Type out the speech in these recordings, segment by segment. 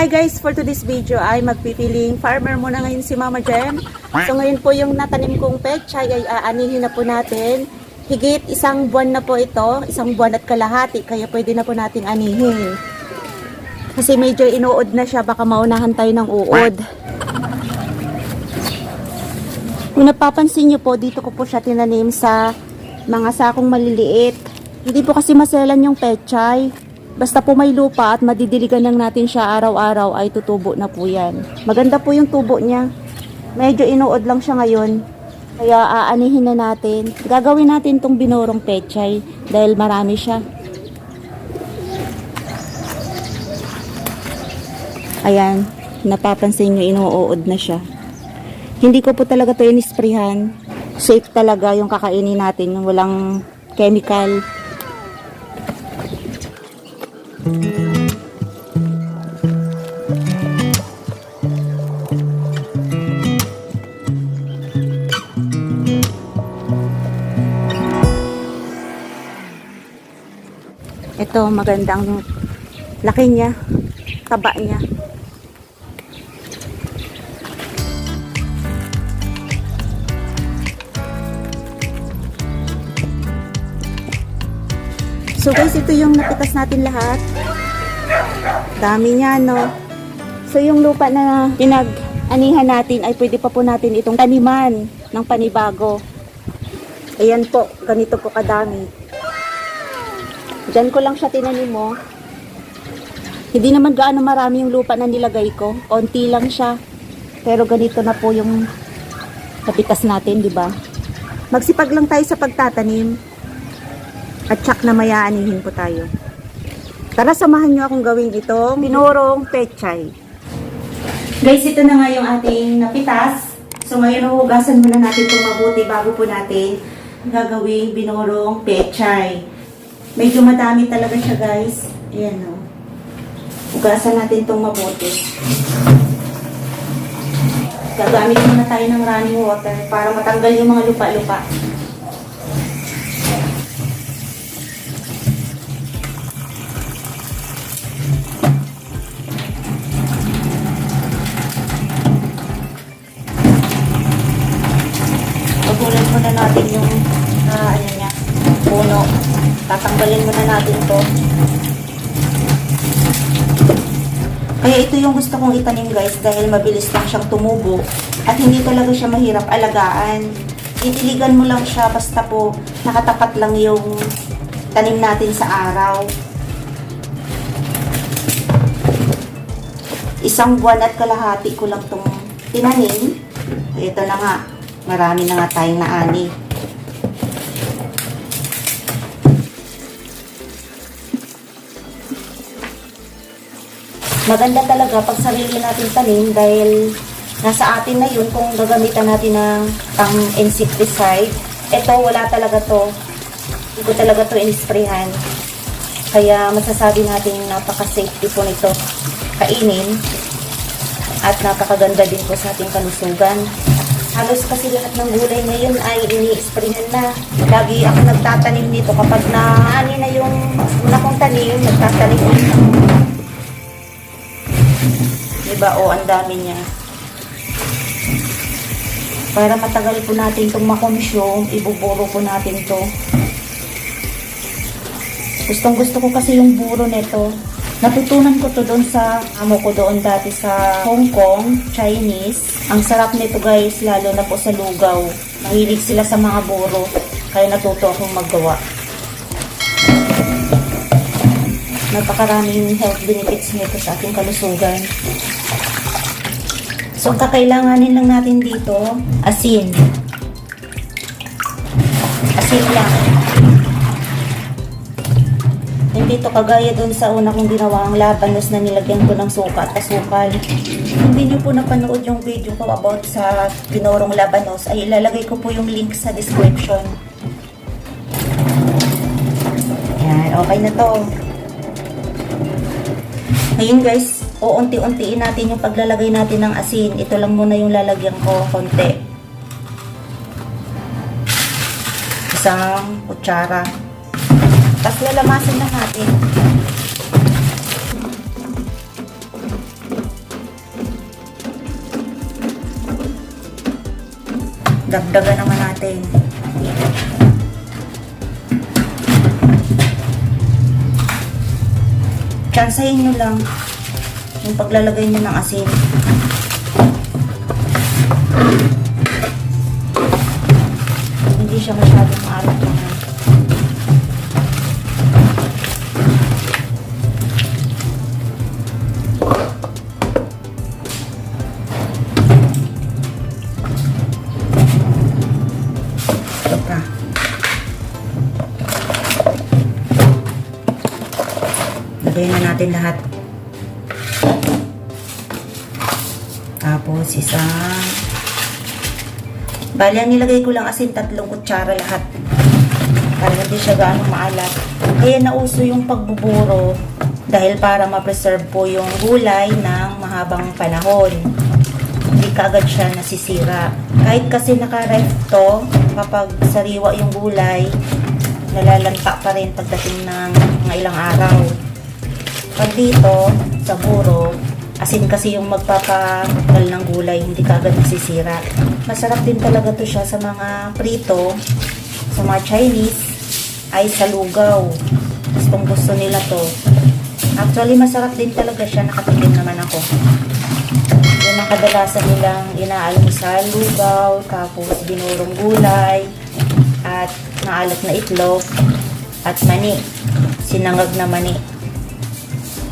Hi guys, for today's video ay magpipiling farmer muna ngayon si Mama Jem. So ngayon po yung natanim kong pechay ay aanihin na po natin. Higit isang buwan na po ito, isang buwan at kalahati, kaya pwede na po nating anihin. Kasi medyo inuod na siya, baka maunahan tayo ng uod. Kung napapansin nyo po, dito ko po siya tinanim sa mga sakong maliliit. Hindi po kasi maselan yung pechay. Basta po may lupa at madidiligan lang natin siya araw-araw ay tutubo na po yan. Maganda po yung tubo niya. Medyo inuod lang siya ngayon. Kaya aanihin na natin. Gagawin natin tong binorong pechay dahil marami siya. Ayan, napapansin nyo inuod na siya. Hindi ko po talaga to inisprehan. Safe talaga yung kakainin natin, walang chemical. Ito, magandang laki niya, taba niya. So guys, ito yung napitas natin lahat. Dami niya, no? So yung lupa na pinag-anihan natin ay pwede pa po natin itong taniman ng panibago. Ayan po, ganito po kadami. Diyan ko lang siya tinanim mo. Hindi naman gaano marami yung lupa na nilagay ko. Konti lang siya. Pero ganito na po yung napitas natin, di ba? Magsipag lang tayo sa pagtatanim. At tsak na mayaanihin po tayo. Tara, samahan nyo akong gawin itong pinurong pechay. Guys, ito na nga yung ating napitas. So ngayon, huhugasan muna natin itong mabuti bago po natin gagawing binurong pechay. Medyo madami talaga siya guys. Ayan o. Hugasan natin itong mabuti. Gagamit muna tayo ng running water para matanggal yung mga lupa-lupa. Muna natin yung ah, ano niya, puno. Tatanggalin muna natin to. Kaya ito yung gusto kong itanim guys dahil mabilis lang siyang tumubo at hindi talaga siya mahirap alagaan. Titiligan mo lang siya basta po nakatapat lang yung tanim natin sa araw. Isang buwan at kalahati ko lang itong tinanim. Ito na nga, marami na nga tayong naani. Maganda talaga pag sarili natin tanim dahil nasa atin na yun kung gagamitan natin ng pang insecticide. Ito, wala talaga to. Hindi ko talaga to in-sprayhan. Kaya masasabi natin napaka-safety po nito kainin. At napakaganda din po sa ating kalusugan. Halos kasi lahat ng gulay ngayon ay ini-sprayhan na. Lagi ako nagtatanim nito kapag na ano na yung una kong tanim, nagtatanim ako. Diba? O, ang dami niya. Para matagal po natin itong makonsume, ibuburo po natin to. Gustong gusto ko kasi yung buro nito. Natutunan ko to doon sa amo ko doon dati sa Hong Kong, Chinese. Ang sarap nito guys, lalo na po sa lugaw. Mahilig sila sa mga buro. Kaya natuto akong maggawa. Napakaraming health benefits nito sa ating kalusugan. So, kakailanganin lang natin dito, asin. Asin lang. Hindi to kagaya dun sa una kong ginawa ang labanos na nilagyan ko ng suka at asukal. Hindi nyo po napanood yung video ko about sa binorong labanos ay ilalagay ko po yung link sa description. Yan, okay na to. Ngayon guys, uunti-untiin natin yung paglalagay natin ng asin. Ito lang muna yung lalagyan ko, konti. Isang kutsara. Tapos lalamasin na natin. Dagdagan naman natin. Tsansahin nyo lang yung paglalagay nyo ng asin. Hindi siya masyado Ito pa. Lagyan na natin lahat. Tapos isang... Bali, nilagay ko lang asin tatlong kutsara lahat. Para hindi siya gaano maalat. Kaya nauso yung pagbuburo dahil para ma-preserve po yung gulay ng mahabang panahon. Kaagad siya nasisira. Kahit kasi naka-ref to, kapag sariwa yung gulay, nalalanta pa rin pagdating ng mga ilang araw. Pag dito, sa buro, asin kasi yung magpapagal ng gulay, hindi kagad nasisira. Masarap din talaga to siya sa mga prito, sa mga Chinese, ay sa lugaw. Gustong gusto nila to. Actually, masarap din talaga siya. Nakatikim naman ako. Yun ang kadalasan nilang inaalmusal, lugaw, tapos binurong gulay, at maalat na itlog, at mani. Sinangag na mani.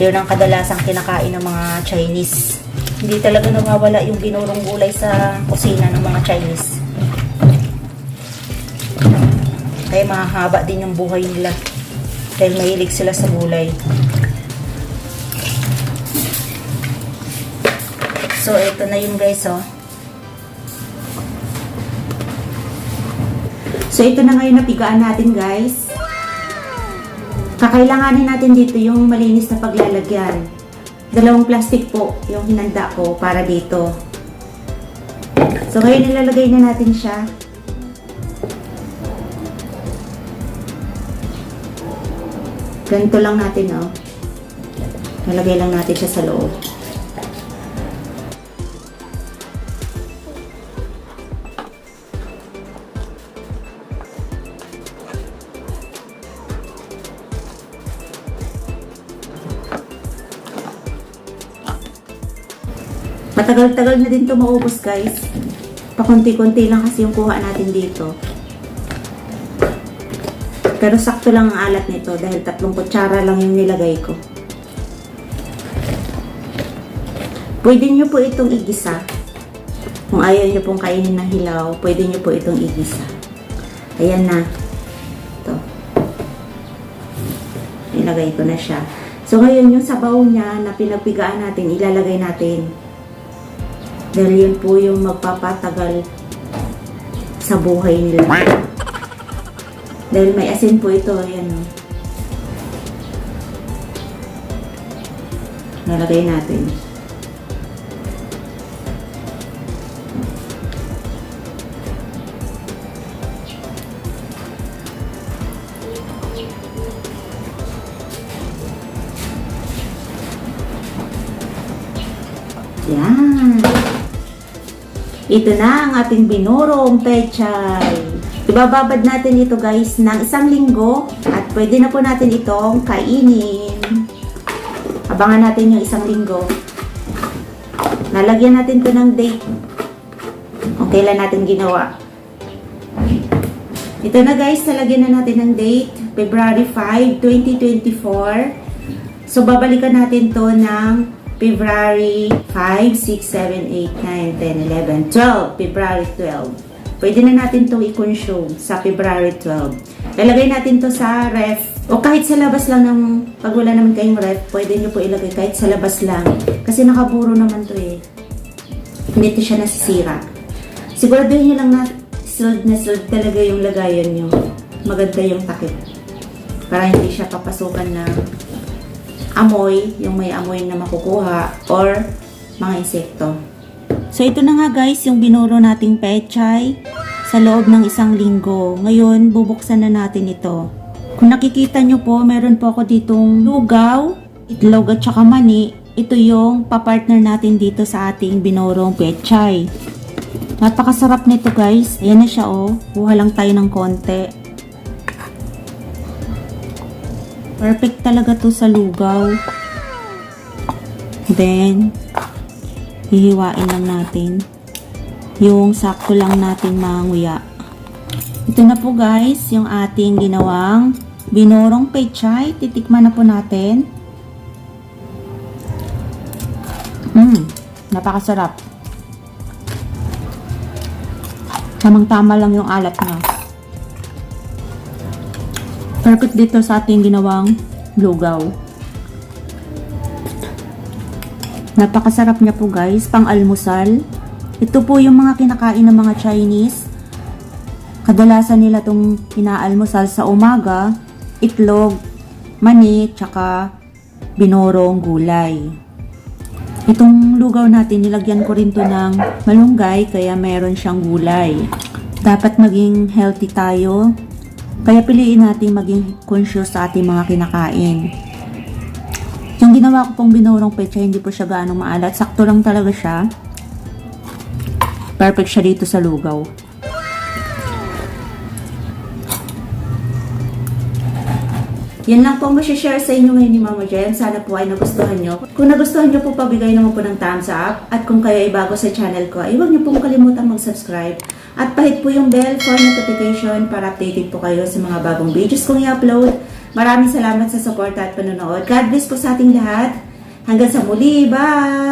Yun ang kadalasang kinakain ng mga Chinese. Hindi talaga nawawala yung binurong gulay sa kusina ng mga Chinese. Kaya mahahaba din yung buhay nila. Dahil mahilig sila sa gulay. So, ito na yung guys, oh. So, ito na ngayon napigaan natin, guys. Kakailanganin natin dito yung malinis na paglalagyan. Dalawang plastic po yung hinanda ko para dito. So, ngayon nilalagay na natin siya. Ganito lang natin, oh. Nalagay lang natin siya sa loob. Matagal-tagal na din ito maubos guys. Pakunti-kunti lang kasi yung kuha natin dito. Pero sakto lang ang alat nito dahil tatlong kutsara lang yung nilagay ko. Pwede nyo po itong igisa. Kung ayaw nyo pong kainin ng hilaw, pwede nyo po itong igisa. Ayan na. Ito. Nilagay ko na siya. So ngayon yung sabaw niya na pinagpigaan natin, ilalagay natin. Dahil yun po yung magpapatagal sa buhay nila. Dahil may asin po ito, ayan o. Nalagay natin. Ito na ang ating binurong pechay. Ibababad natin ito guys ng isang linggo at pwede na po natin itong kainin. Abangan natin yung isang linggo. Nalagyan natin to ng date. Kung kailan natin ginawa. Ito na guys, nalagyan na natin ng date. February 5, 2024. So, babalikan natin to ng February 5, 6, 7, 8, 9, 10, 11, 12. February 12. Pwede na natin itong i-consume sa February 12. Lalagay natin to sa ref. O kahit sa labas lang ng, pag wala naman kayong ref, pwede nyo po ilagay kahit sa labas lang. Kasi nakaburo naman to eh. Hindi to siya nasisira. Siguraduhin nyo lang na sealed na sealed talaga yung lagayan nyo. Maganda yung takip. Para hindi siya papasukan ng amoy, yung may amoy na makukuha, or mga insekto. So ito na nga guys, yung binuro nating pechay sa loob ng isang linggo. Ngayon, bubuksan na natin ito. Kung nakikita nyo po, meron po ako ditong lugaw, itlog at saka mani. Ito yung papartner natin dito sa ating binurong pechay. Napakasarap nito guys. Ayan na siya oh. Kuha lang tayo ng konti. Perfect talaga to sa lugaw. Then, hihiwain lang natin. Yung sakto lang natin manguya. Ito na po guys, yung ating ginawang binorong pechay. Titikman na po natin. Mmm, napakasarap. Tamang-tama lang yung alat niya. Perfect dito sa ating ginawang lugaw. Napakasarap niya po guys, pang almusal. Ito po yung mga kinakain ng mga Chinese. Kadalasan nila itong inaalmusal sa umaga, itlog, mani, tsaka binorong gulay. Itong lugaw natin, nilagyan ko rin to ng malunggay, kaya meron siyang gulay. Dapat maging healthy tayo, kaya piliin natin maging conscious sa ating mga kinakain. Yung ginawa ko pong binorong pecha, hindi po siya gaano maalat. Sakto lang talaga siya. Perfect siya dito sa lugaw. Yan lang po ang share sa inyo ngayon ni Mama Jen. Sana po ay nagustuhan nyo. Kung nagustuhan nyo po, pabigay naman po ng thumbs up. At kung kayo ay bago sa channel ko, ay huwag nyo pong kalimutan mag-subscribe. At pahit po yung bell for notification para updated po kayo sa mga bagong videos kong i-upload. Maraming salamat sa support at panonood. God bless po sa ating lahat. Hanggang sa muli. Bye!